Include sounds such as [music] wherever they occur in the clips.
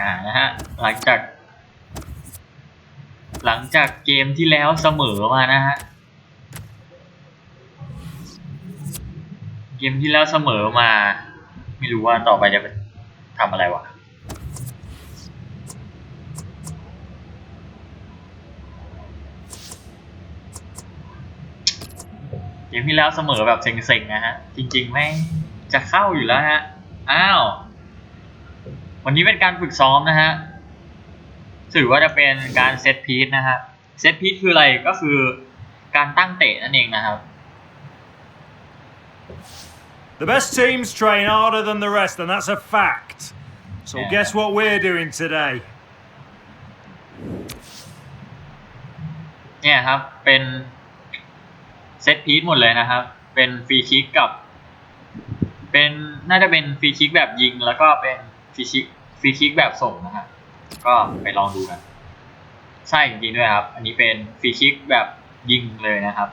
อ่านะฮะหลังจาก หลังจากเกมที่แล้วเสมอมานะฮะเกมที่แล้วเสมอมา ไม่รู้ว่าต่อไปจะทำอะไรวะเกมที่แล้วเสมอแบบเซ็งๆนะฮะ จริงๆไม่งจะเข้าอยู่แล้วฮะ อ้าว วันนี้เป็นการฝึกซ้อมนะฮะถือว่าจะเป็นการเซตพีทนะฮะเซตพีทคืออะไรก็คือการตั้งเตะนั่นเองนะครับ The best teams train harder than the rest, and that's a fact. So Yeah. guess what we're doing today? เนี่ยครับ เป็นเซตพีทหมดเลยนะครับ เป็นฟรีคิกกับ เป็นน่าจะเป็นฟรีคิกแบบยิงแล้วก็เป็นฟ รีคิกฟรีคิกแบบส่งนะครับก็ไปลองดูกันใช่จริงๆด้วยครับ อันนี้เป็นฟรีคิกแบบยิงเลยนะครับ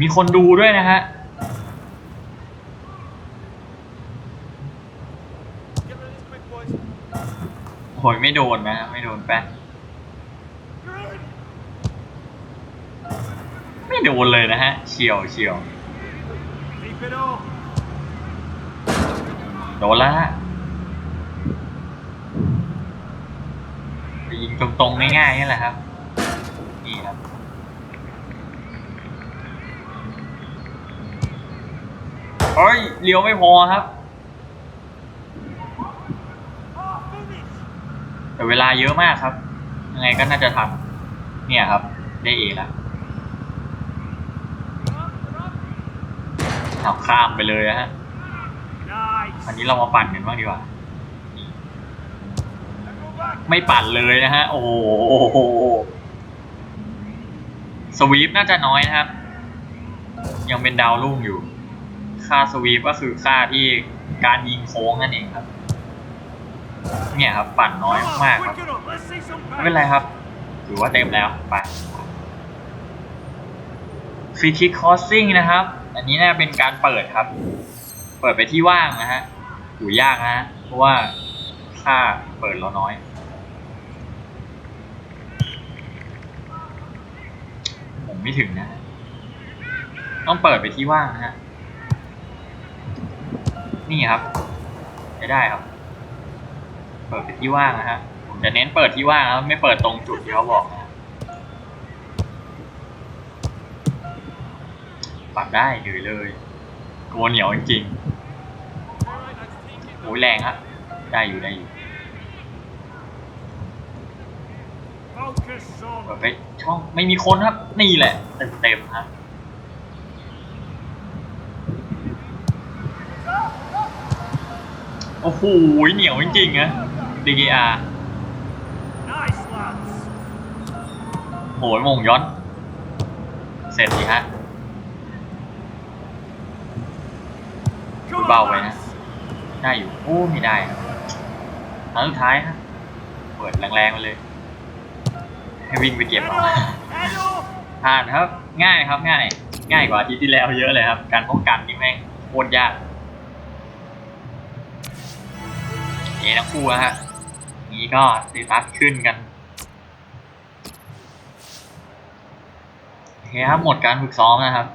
มีคนดูด้วยนะฮะโหยไม่โดนนะ ไม่โดนแป๊ะไม่ โดนเลยนะฮะ เฉียวเฉียวโดนละไปยิงตรงๆง่ายๆนี่แหละครับ นี่ครับเฮ้ยเลี้ยวไม่พอครับ แต่เวลาเยอะมากครับ ยังไงก็น่าจะทันเนี่ยครับ ได้เอแล้ว เอาข้ามไปเลยนะฮะอันนี้เรามาปั่นกันบ้างดีกว่า ไม่ปั่นเลยนะฮะ โอ้โหสวีปน่าจะน้อยนะครับ ยังเป็นดาวรุ่งอยู่ ค่าสวีปก็คือค่าที่การยิงโค้งนั่นเองครับ เนี่ยครับปั่นน้อยมากๆครับ ไม่เป็นไรครับ ถือว่าเต็มแล้ว ไปฟรีคิกคอสซิ่งนะครับ อันนี้น่าเป็นการเปิดครับ เปิดไปที่ว่างนะฮะหูยากนะ เพราะว่าค่าเปิดเราน้อยผมไม่ถึงนะ ต้องเปิดไปที่ว่างนะฮะ นี่ครับไม่ได้ครับ เปิดไปที่ว่างนะฮะ ผมจะเน้นเปิดที่ว่างแล้วไม่เปิดตรงจุดที่เขาบอกนะ ปัดได้เลยเลยกลัวเหนียวจริงๆโอ้ยแรงฮะได้อยู่ได้อยู่เปิดไปช่องไม่มีคนครับ นี่แหละเต็มเต็มๆฮะโอ้โหเหนียวจริงๆนะ DGR โหยมงย้อน เสร็จสิฮะ Come Bao on, vậy lads. ได้อยู่โอ้ไม่ได้ครับครั้งสุดท้ายฮะเปิดแรงๆมาเลย ให้วิ่งไปเก็บ Head เอา up. Head up. ผ่านครับ ง่ายครับง่าย ง่ายกว่าอาที่ที่แล้วเยอะเลยครับ การป้องกันนี่แม่งโคตรยากเอทั้งคู่นะฮะนี้ก็ตีตัสขึ้นกันโอเคครับหมดการฝึกซ้อมนะครับ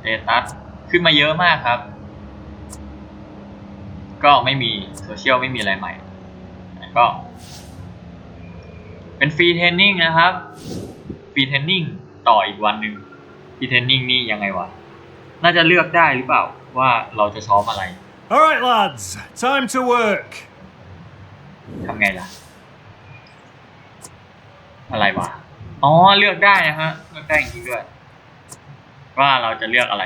เตตัสขึ้นมาเยอะมากครับ ก็ไม่มีโซเชียลไม่มีอะไรใหม่แล้วก็ เป็นฟรีเทรนนิ่งนะครับฟรีเทรนนิ่งต่ออีกวันหนึ่งฟรีเทรนนิ่งนี่ยังไงวะ น่าจะเลือกได้หรือเปล่าว่าเราจะซ้อมอะไร All right, lads. Time to work. ทำไงล่ะ อะไรวะ อ๋อ เลือกได้นะฮะ เลือกได้จริงๆด้วย ว่าเราจะเลือกอะไร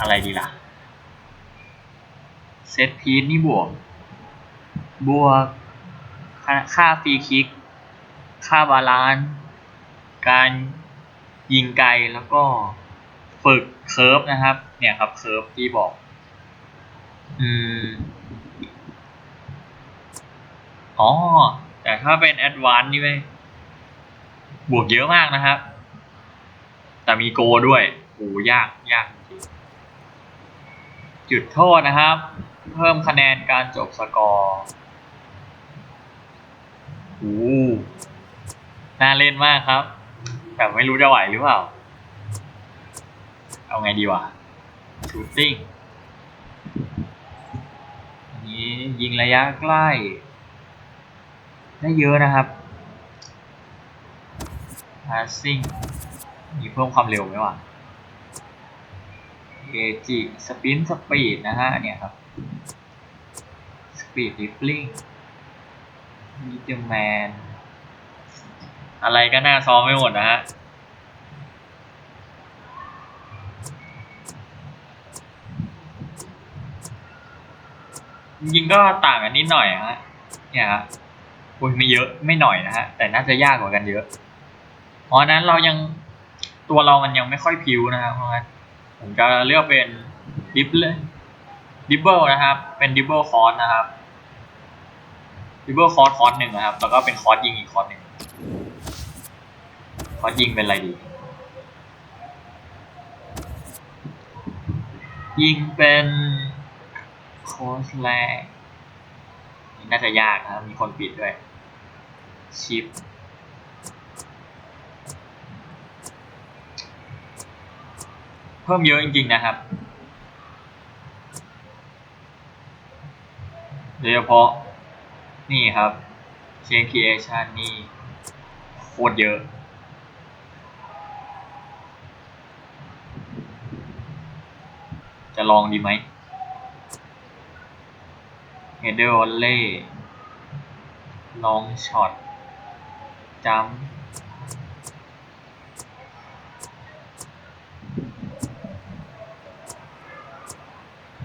อะไรดีล่ะเซตพีทนี่บวก บวกค่าค่าฟรีคิก ค่าบาลานซ์การยิงไกลแล้วก็ฝึกเคิร์ฟนะครับ เนี่ยครับเคิร์ฟที่บอก อืมอ๋อ แต่ถ้าเป็นแอดวานซ์นี่ไม่บวกเยอะมากนะครับ แต่มีโกด้วยโอ้ยากยากจริงจุดโทษนะครับ เพิ่มคะแนนการจบสกอร์โอ้น่าเล่นมากครับ แต่ไม่รู้จะไหวหรือเปล่า เอาไงดีวะชูตติ้งอันนี้ยิงระยะใกล้ ได้เยอะนะครับ passing มีเพิ่มความเร็วไหมวะเอจิสปินสปีดนะฮะเนี่ยครับสปีดริฟลิงมีเดอแมนอะไรก็น่าซ้อมไม่หมดนะฮะจริงก็ต่างกันนิดหน่อยฮะเนี่ยฮะ อุ้ยไม่เยอะไม่หน่อยนะฮะแต่น่าจะยากกว่ากันเยอะ เพราะฉะนั้นเรายังตัวเรามันยังไม่ค่อยพิวนะครับเพราะงั้นผมจะเลือกเป็นดิบเลยดิบเบิลนะครับ เป็นดิบเบิลคอร์สนะครับดิบเบิลคอร์สคอร์สหนึ่งนะครับ แล้วก็เป็นคอร์สยิงอีกคอร์สหนึ่งคอร์สยิงเป็นอะไรดี ยิงเป็นโค้ชแรกนี่น่าจะยากนะครับมีคนปิดด้วย ชิปเพิ่มเยอะจริงๆนะครับ โดยเฉพาะ นี่ครับเชนคีเอชันนี่โคตรเยอะจะลองดีไหมเฮเดอร์วอลเล่ ลองช็อต จัมป์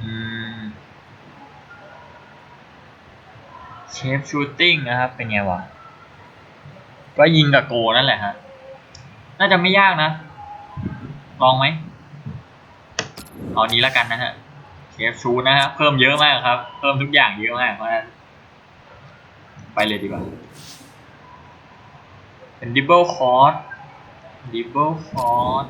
อืมเชฟชูตติ้งนะครับ เป็นไงวะ ก็ยิงกับโกนั่นแหละฮะ น่าจะไม่ยากนะ ลองไหมเอานี้แล้วกันนะฮะ เชฟชูนะฮะ เพิ่มเยอะมากครับ เพิ่มทุกอย่างเยอะมากเพราะฉะนั้นไปเลยดีกว่า เป็นดิบเบิลคอร์สดิบเบิลคอร์ส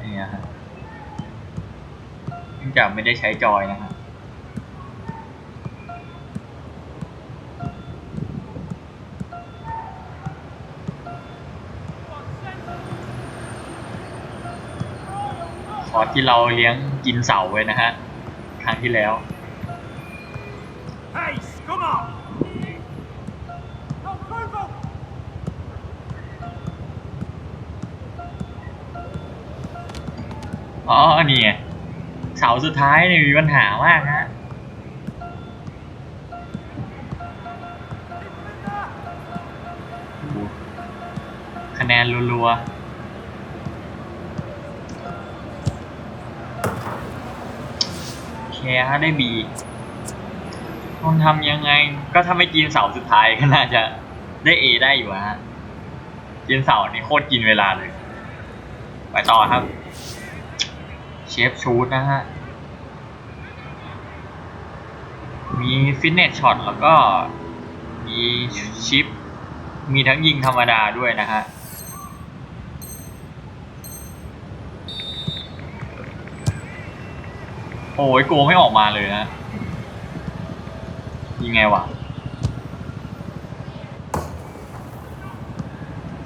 นี่ฮะเนื่องจากไม่ได้ใช้จอยนะฮะคอร์สที่เราเลี้ยงกินเสาไว้นะฮะ ครั้งที่แล้ว อ๋อนี่ไงเสาสุดท้ายเนี่ยมีปัญหามากฮะคะแนนรัวๆแคร์ได้บีต้องทำยังไง ก็ถ้าไม่กินเสาสุดท้ายก็น่าจะได้เอได้อยู่ฮะกินเสานี่โคตรกินเวลาเลย ไปต่อครับ ฟชูดนะฮะ มีฟิตเนสช็อตแล้วก็มีชิป มีทั้งยิงธรรมดาด้วยนะฮะโอ้ยโกไม่ออกมาเลยนะยิงไงวะ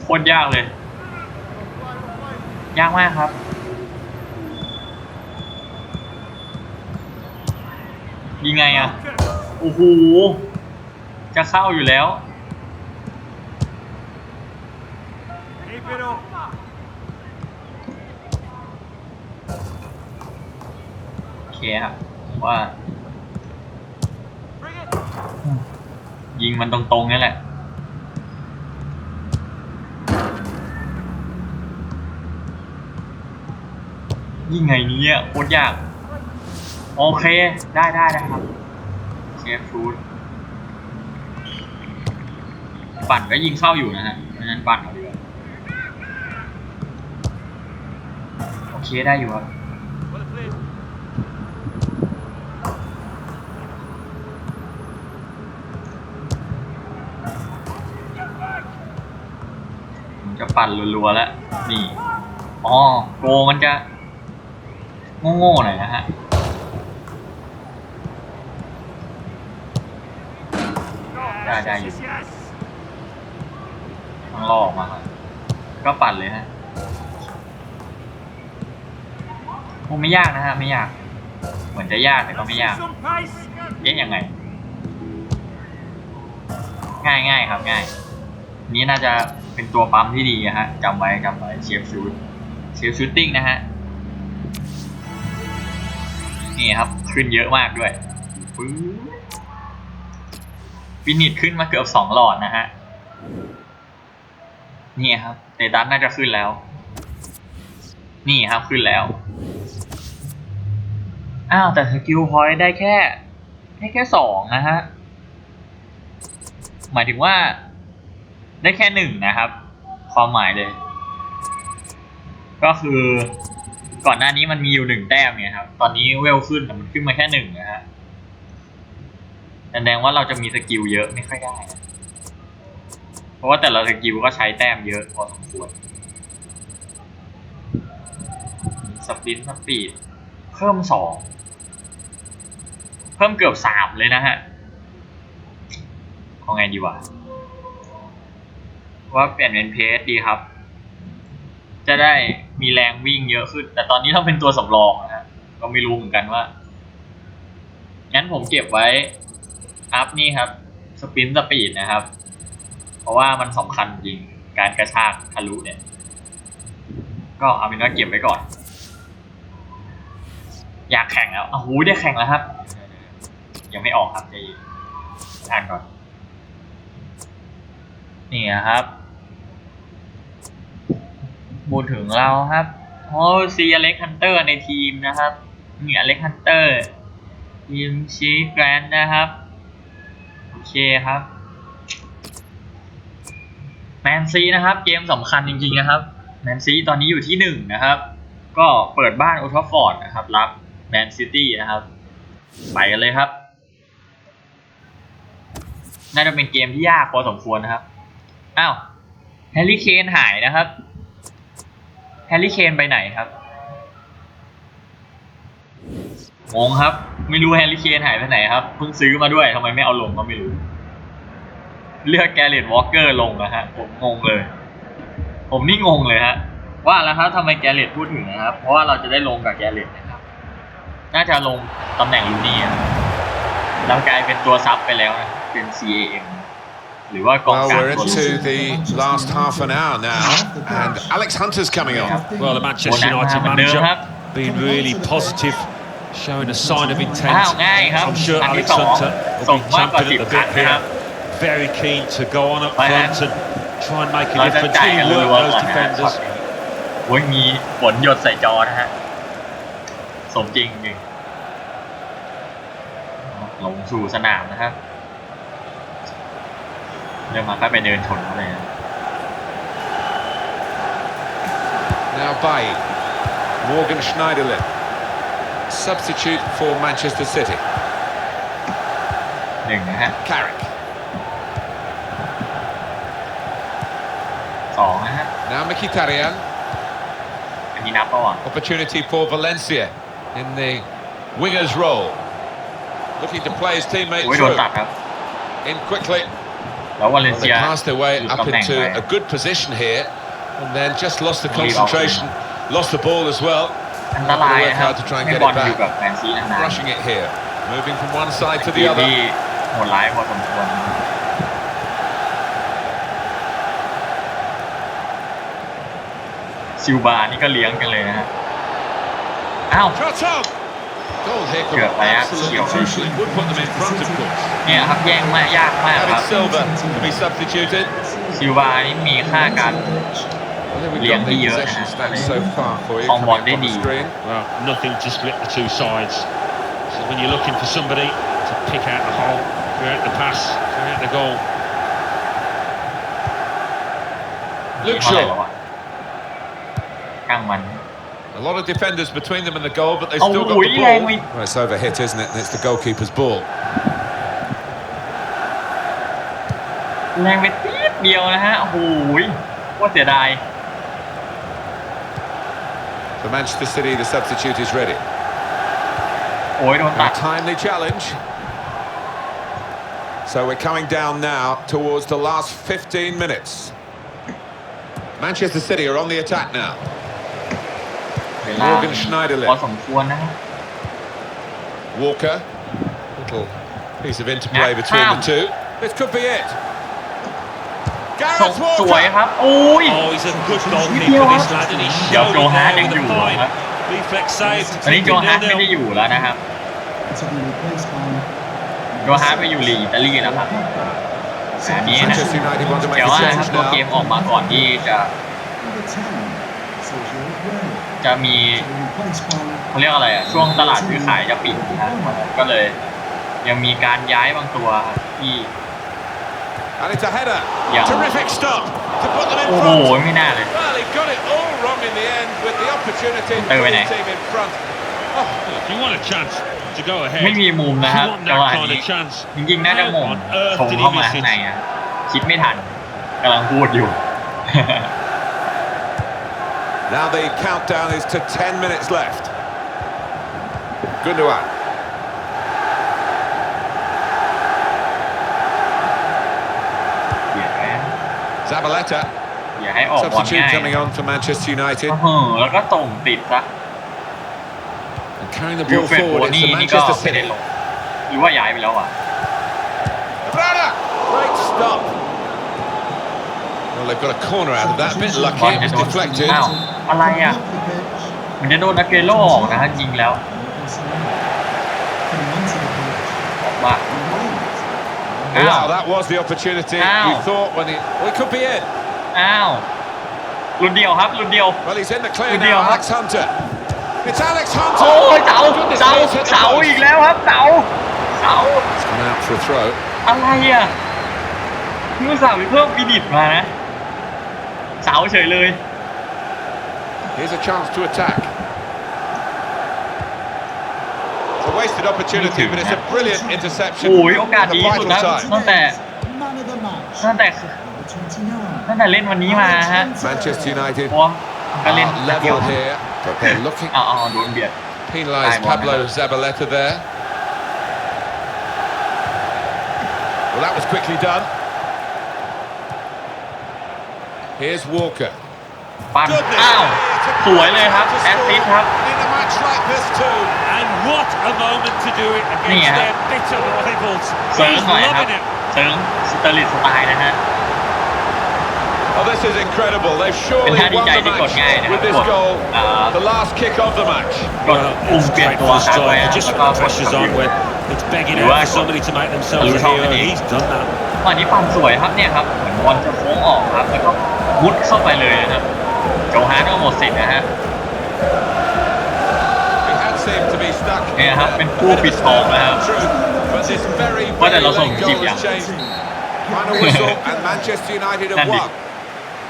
โคตรยากเลย ยากมากครับ ยิงไงอะ โอ้โห จะเข้าอยู่แล้ว โอเคครับผมว่า ยิงมันตรงๆนี่แหละยิงไงเนี้โคตรยาก โอเค ได้ได้ได้ครับเชฟฟูดปั่นก็ยิงเข้าอยู่นะฮะเพราะฉะนั้นปั่นเอาดีกว่าโอเคได้อยู่ครับจะปั่นรัวๆแล้ว นี่ อ๋อ โกมันจะ โง่ๆหน่อยนะฮะ ได้อยู่ต้องล่อออกมาก่อนก็ปั่นเลยฮะคงไม่ยากนะฮะไม่ยาก เหมือนจะยากแต่ก็ไม่ยากเอ๊ะยังไง ง่ายง่ายครับง่าย นี้น่าจะเป็นตัวปั๊มที่ดีอะฮะจำไว้จำไว้เชฟชูดเชฟชูตติ้งนะฮะนี่ครับขึ้นเยอะมากด้วยปึ๊บ ฟินิชขึ้นมาเกือบสองหลอดนะฮะ นี่ครับเตตัสน่าจะขึ้นแล้ว นี่ครับขึ้นแล้ว อ้าวแต่สกิลพอยต์ได้แค่ได้แค่สองนะฮะ หมายถึงว่า ได้แค่หนึ่งนะครับ ความหมายเลย ก็คือก่อนหน้านี้มันมีอยู่หนึ่งแต้มเนี่ยครับ ตอนนี้เวลขึ้นแต่มันขึ้นมาแค่หนึ่งนะฮะ แสดงว่าเราจะมีสกิลเยอะไม่ค่อยได้ เพราะว่าแต่ละสกิลก็ใช้แต้มเยอะพอสมควรสปรินต์สปีดเพิ่มสองเพิ่มเกือบสามเลยนะฮะเอาไงดีวะว่าเปลี่ยนเป็นเพจดีครับ จะได้มีแรงวิ่งเยอะขึ้น แต่ตอนนี้เราเป็นตัวสำรองนะฮะก็ไม่รู้เหมือนกันว่างั้นผมเก็บไว้ อัพนี่ครับสปินสปีดนะครับ เพราะว่ามันสำคัญจริงการกระชากทะลุเนี่ย ก็เอาเป็นว่าเก็บไว้ก่อน อยากแข่งแล้วอ้าวหูได้แข่งแล้วครับ ยังไม่ออกครับใจเย็นอ่านก่อน นี่นครับพูดถึงเราครับโอ้ซีอเล็กฮันเตอร์ในทีมนะครับนี่อเล็กฮันเตอร์ทีมชีแกรนนะครับ เคครับ แมนซีนะครับ เกมสำคัญจริงๆนะครับ แมนซีตอนนี้อยู่ที่หนึ่งนะครับ ก็เปิดบ้านโอทฟฟอร์ดนะครับ รับแมนซิตี้นะครับ ไปกันเลยครับ น่าจะเป็นเกมที่ยากพอสมควรนะครับ อ้าวแฮร์รี่เคนหายนะครับ แฮร์รี่เคนไปไหนครับงงครับ ไม่รู้แฮร์รี่เคนหายไปไหนครับเพิ่งซื้อมาด้วยทำไมไม่เอาลงก็ไม่รู้ เลือกแกเรตวอลเกอร์ลงนะฮะผมงงเลย ผมนี่งงเลยฮะว่าแล้วครับทำไมแกเรตพูดถึงนะครับ เพราะว่าเราจะได้ลงกับแกเรตนะครับ น่าจะลงตำแหน่งลูนี่อะแล้วกลายเป็นตัวซับไปแล้วนะเป็น CAM หรือว่ากอง Well, กลาง we're ตัว into the last half an hour now, and Alex Hunter's coming on. Well, the Manchester Well, United now, manager have- being really positive, showing a sign of intent. อ้าวง่ายครับ I'm sure อันที่ Alex สอง Hunter ส่ง will be มากกว่า champing สิบ at the ครั้ง bit นะครับ here. Very keen to go on up ไปฮะ front and try and make a เราจะ difference. จ่าย He กันรั work วๆ those ก่อนนะฮะ defenders. โอ้ยมีฝนหยดใส่จอนะฮะ สมจริงจริงลงสู่สนามนะครับเริ่มมาก็ไปเดินชนเขาเลยนะ Now Bay, Morgan Schneiderlin, substitute for Manchester City. หนึ่งนะฮะ Carrick. สองนะฮะ Now Mkhitaryan. อันนี้นับก่อน Opportunity for Valencia in the winger's role. Looking to play his teammate โอ้ยโดน through. ตัดครับ In quickly. แล้ววาเลน Well, เซี they ย passed their way หลุด up ตำแหน่ง into ไป a good position here, and then just lost the Leave off concentration, lost the ball as well. อันตรายนะครับ Work hard to try and ให้ get บอล it อยู่ back. กับแมนซีนาน Rushing it here, moving from one side ๆ to ที the มที่ other. โหดร้ายพอสมควร ซิลบานี่ก็เลี้ยงกันเลยนะฮะ อ้าว Shot on! Goal here could Good, man. absolutely Skill. crucial. It would put them in front, of course. เนี่ยครับแย่งมากยากมากค David รับ Silva to be substituted. ซิลบานี่มีค่าการ I think we've Liam got the Hill, possession uh, stats so far for you on coming one up on the day. screen. Well, nothing to split the two sides. So when you're looking for somebody to pick out the hole, create the pass, create the goal, ลูกเท่าไหร่ Shaw. แล้วอะช่างมัน The lot of defenders between them and the goal, but they เอา still หุย got the แรงไป ball. Well, it's overhit, isn't it? And it's the goalkeeper's ball. แรงไปตีดเดียวนะฮะโอ้โหยโคตรเสียดาย For Manchester City, the substitute is ready. โอ้ยโดนตัด A timely challenge. So we're coming down now towards the last 15 minutes. Manchester City are on the attack now. เวลา Morgan Schneiderlin พอสมควรนะฮะ Walker. Little piece of interplay Yeah, between the Ham. two. This could be it. ส่ง Gareth สวย Walker. ครับโอ้ย Oh, he's a good Yeah. goalkeeper, this lad, and he Yeah, showed it Joe Hart there ยัง with อยู่ a fine ครับ reflex save to ตอนนี้ keep โจ it ฮาร์ดไม่ได้ nil-nil. อยู่แล้วนะครับ to be replaced by โจฮาร์ดไปอยู่ลีกอิตาลีแล้วครับแบบนี้นะ Manchester United want to make แต่ a ว่านะ change ครับตัวเกม now. ออกมาก่อนที่จะ number 10, Sergio Aguero, จะมี to be replaced by เขาเรียกอะไรอะช่วงตลาดซื้อขายจะปิดนะก็เลย ยังมีการย้ายบางตัวที่ And it's a header. Yeah. Terrific stop to put them in โอ้โห front. ไม่น่าเลย Well, he got it all wrong in the end with the opportunity to Oh, put innit? his team in front. If you want a chance to go ahead, ไม่มีมุม if นะ you ครับ want จังหวะ that kind นี้ of chance, จริงๆน่าจะหม่ง how on earth ชง did เข้า he มา miss ข้าง it? ในอ่ะคิดไม่ทันกำลังพูดอยู่ [laughs] Now the countdown is to 10 minutes left. Gundogan. Zabaleta. อย่าให้ออกบอล Substitute ง่าย coming on for Manchester United. โอ้โหแล้วก็ส่งติดซะ And carrying the ยู ball เฟรดโบ forward, นี่ it's นี่ก็ Manchester ไม่ได้ City. ลงหรือว่าย้ายไปแล้วอะ Brada! Great stop. Well, they've got a corner out of that. A bit บอล lucky, it จะ was โดน deflected. อ้าวอะไร off อะ the pitch. มันจะโดนอาเกโลออกนะฮะยิงแล้ว Coming Right. อ้าว Well, that was the opportunity. Ow. You thought when he... Well, it could be it. อ้าวรุ่นเดียวครับรุ่นดียว Well, he's in the clear Good now, deal, huh? Alex Hunter. It's Alex โอ้ Hunter. ยเสา Goodness เสา me, it's hit the เสา post. อีกแล้วครับเสาเสา It's gone out for a throw. อะไรอ่ะนี่อุตส่าห์ไปเพิ่มฟินิชมานะ เสาเฉยเลย Here's a chance to attack. wasted opportunity, but it's a brilliant interception โอ้ยโอกาส at a ดีสุด vital แล้ว time. ตั้งแต่ Man of the match. ตั้งแต่ Number 29. ตั้งแต่เล่นวันนี้มาฮะ Manchester United เพราะว่าก็เล่น are เดียว level here, but they're looking เอาเอาโดนเบียด penalised Time on, Pablo isn't Zabaleta there. Well, that was quickly done. Here's Walker. ปั้น Goodness อ้าว me, it's a สวยเลยครับ to แอสซิส score ครับ In a match like this too. and what a moment to do it against Yeah. their bitter rivals. เสริง He's หน่อยครับ loving it. เสริงสเตอร์ลิตสไตล์นะฮะ Oh, this is incredible. They've surely เป็นท่าดี won ใจ the ที่กด match ง่ายนะครับ with this กด goal. อ่า The last kick of the match. กดปุ่มเปลี่ยนตัว Straight ค้าง for ไว้ the นะ strike. Just แล้วก็ when ก the ด pressure's ส on กิล when it's begging You out are for somebody to make themselves a Blue top hero. อันนี้ He's done that. วันนี้ปั่นสวยครับเนี่ยครับเหมือนบอลจะโค้งออกครับ แล้วก็มุดเข้าไปเลยนะครับโจฮาร์ดก็หมดสิทธิ์นะฮะ had seemed to be stuck. Yeah, in have a been bit full of a bit stand tall, of uh, truth. But this very, What very a lot of late goal keep, has yeah. changed. Final whistle and Manchester United have Andy. won.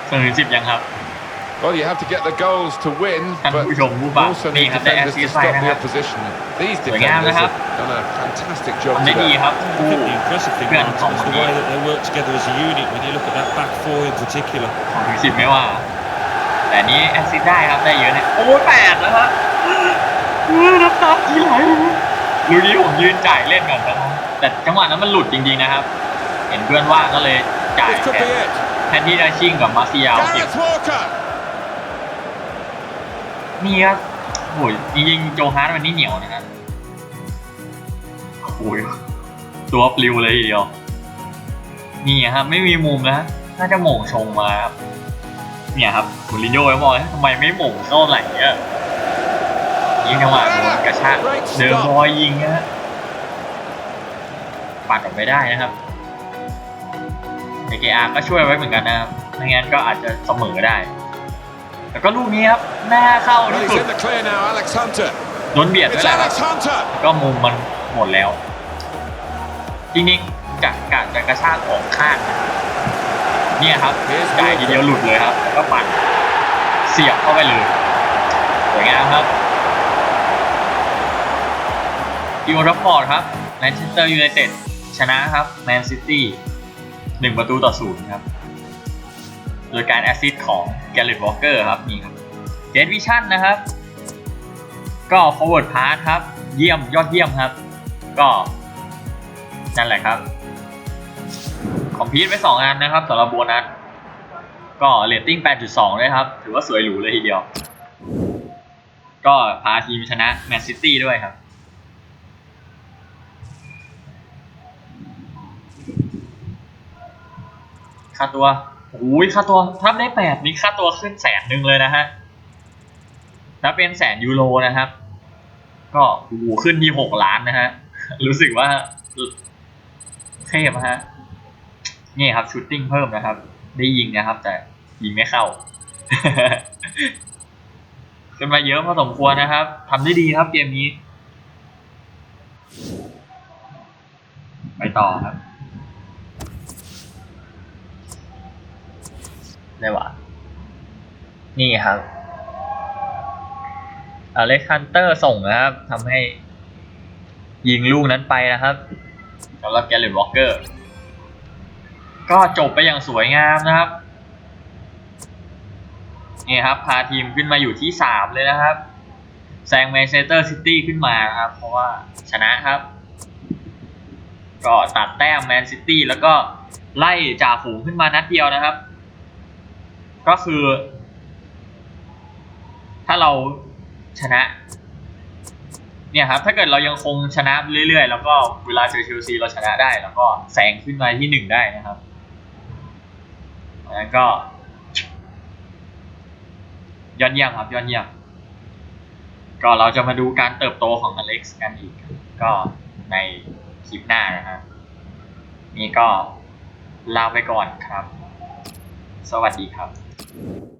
เสมอสิบยังครับ Well, you have to get the goals to win, ท่าน but ผู้ชมผู้ you ฟัง also นี่ need ครับได้แอส defenders ซิ to สต์ไป stop นะ the ครับ opposition. These สวยงาม defenders นะครับ have done a fantastic job ทำได้ดี today. ครับ I คู่ think the impressive thing, Yeah, Martin, is the Tom. way that they work together as a unit when you look at that back four in particular. สองถึงสิบไม่ว่าแต่นี้แอสซิสต์ได้ครับได้เยอะเนี่ยโอ้ยแปดแล้วครับเออ น้ำตาทีไหลลูนี้ผมยืนจ่ายเล่นก่อนนะครับแต่จังหวะนั้นมันหลุดจริงๆนะครับ เห็นเพื่อนว่างก็เลยจ่าย This could แท be น it. แทนที่จะชิงกับมาร์ซิยาลเก็บ Gareth Walker. นี่ครับโอ้ยจริงๆโจฮาร์ดวันนี้เหนียวนะครับโอ้ยตัวปลิวเลยทีเดียวนี่ครับไม่มีมุมนะน่าจะโหม่งชงมาครับเนี่ยครับมูรินโญ่ไว้บอกทำไมไม่โหม่งเข้าไหลอะยิ งจังหวะโดนกระชากเดินบอยยิงนะฮะปัดออกไปได้นะครับเอเกอาก็ช่วยไว้เหมือนกันนะครับไม่งั้นก็อาจจะเสมอได้แล้วก็ลูกนี้ครับหน้าเข้า Well, ที่ he's สุด in the clear now, Alex Hunter. โดนเบียดด้ว It's ยแหละครับ Alex Hunter. ก็มุมมันหมดแล้ว จริงๆกะกะจะกระชากออกข้างนะเนี่ยครับจ่ายทีเดียวหลุดเลยครับแล้วก็ปั่นเสียบเข้าไปเลยสวยงามครับ อีโอทัฟฟอร์ดครับแมนเชสเตอร์ยูไนเต็ดชนะครับแมนซิตี้หนึ่งประตูต่อศูนย์ครับ โดยการแอสซิสต์ของแกลเลตวอลเกอร์ครับนี่ครับเจนวิชั่นนะครับ ก็ forward pass ครับ เยี่ยมยอดเยี่ยมครับ ก็นั่นแหละครับ คอมพิวต์ไป2อันนะครับสำหรับโบนัสก็เรตติ้ง 8.2 เลยครับ ถือว่าสวยหรูเลยทีเดียว ก็พาทีมชนะแมนซิตี้ด้วยครับ ค่าตัวโอ้ยค่าตัวถ้าได้แปดนี่ค่าตัวขึ้นแสนหนึ่งเลยนะฮะถ้าเป็นแสนยูโรนะครับ ก็โอ้ขึ้นที่หกล้านนะฮะ รู้สึกว่าเทพฮะนี่ครับชูตติ้งเพิ่มนะครับ ได้ยิงนะครับ แต่ยิงไม่เข้าขึ้นมาเยอะพอสมควรนะครับทำได้ดีครับเกมนี้ ไปต่อครับ ได้วะนี่ครับอเล็กซันเตอร์ส่งนะครับทำให้ยิงลูกนั้นไปนะครับสำหรับแกลเลตวอลเกอร์ ก็จบไปอย่างสวยงามนะครับนี่ครับ พาทีมขึ้นมาอยู่ที่สามเลยนะครับแซงแมนเชสเตอร์ซิตี้ขึ้นมาครับ เพราะว่าชนะครับ ก็ตัดแต้มแมนซิตี้แล้วก็ไล่จ่าฝูงขึ้นมานัดเดียวนะครับ ก็คือ ถ้าเราชนะ เนี่ยครับ ถ้าเกิดเรายังคงชนะเรื่อยๆ แล้วก็เวลาเจอเชลซีเราชนะได้ แล้วก็แซงขึ้นมาที่หนึ่งได้นะครับแล้วก็ยอดเยี่ยมครับยอดเยี่ยมก็เราจะมาดูการเติบโตของอเล็กซ์กันอีก ก็ในคลิปหน้านะครับนี่ก็ลาไปก่อนครับ สวัสดีครับ guys.